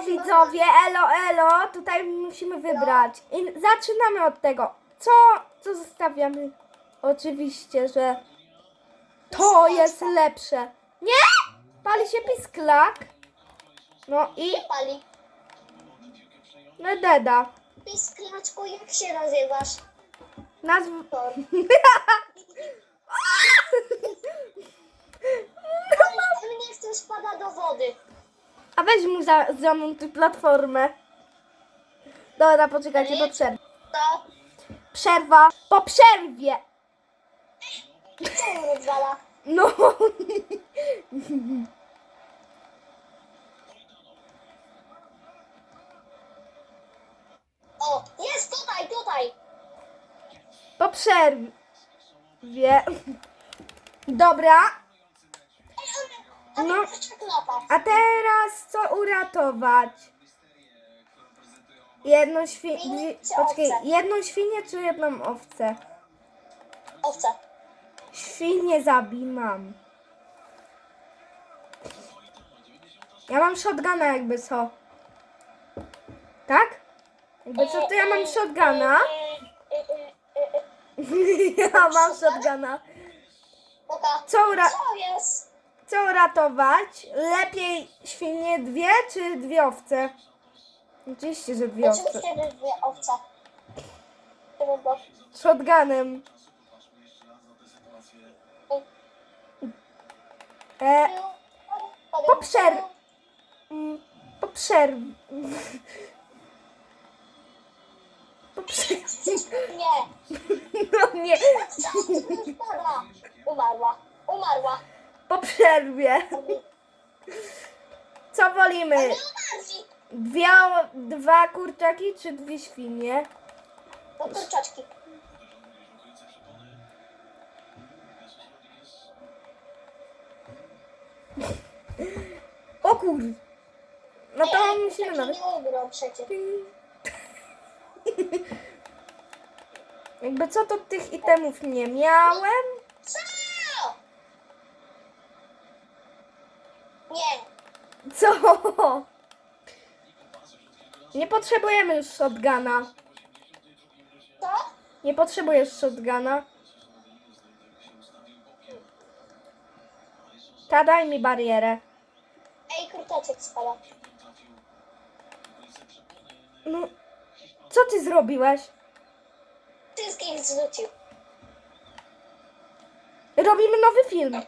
widzowie, elo, elo, tutaj musimy wybrać. I zaczynamy od tego. Co, co zostawiamy? Oczywiście, że to jest lepsze. Nie! Pali się pisklak. No i Nie pali. Mededa. Pisklaczku, jak się nazywasz? Nazw... Tor. Ale nie chcę spada do wody. A weź mu za, zamontuj platformę. Dobra, poczekajcie, po przerwie. To Przerwa. Po przerwie. rozwala? No. O, jest tutaj, tutaj. Po przerwie. Dobra. A No. A teraz co uratować? Jedną świnię. Poczekaj, owcę? jedną świnię czy jedną owcę? Owce. Świnię zabij mam. Ja mam shotguna jakby co. Tak? Jakby co to ja mam shotguna? E, e, e, Ja mam shotguna. Co, ura- Co jest? Co uratować? Lepiej świnie dwie czy dwie owce? Oczywiście, że dwie owce. Oczywiście, że dwie owce. Shotgunem. E, po przerw... mm, Po przerw... Po przerw... Nie. No nie. Umarła. Umarła. Po przerwie. Co wolimy? Dwie, dwa kurczaki czy dwie świnie? Do kurczaczki. O kur... No to Ej, musimy taki nawet... nie ugrał przecież. Jakby co to tych itemów nie miałem? Co? Nie. Co? Nie potrzebujemy już shotguna. Co? Nie potrzebujesz shotguna. Ta daj mi barierę. Ej, kurczaczek spada. No, co ty zrobiłeś? Wszystkich zrzucił. Robimy nowy film.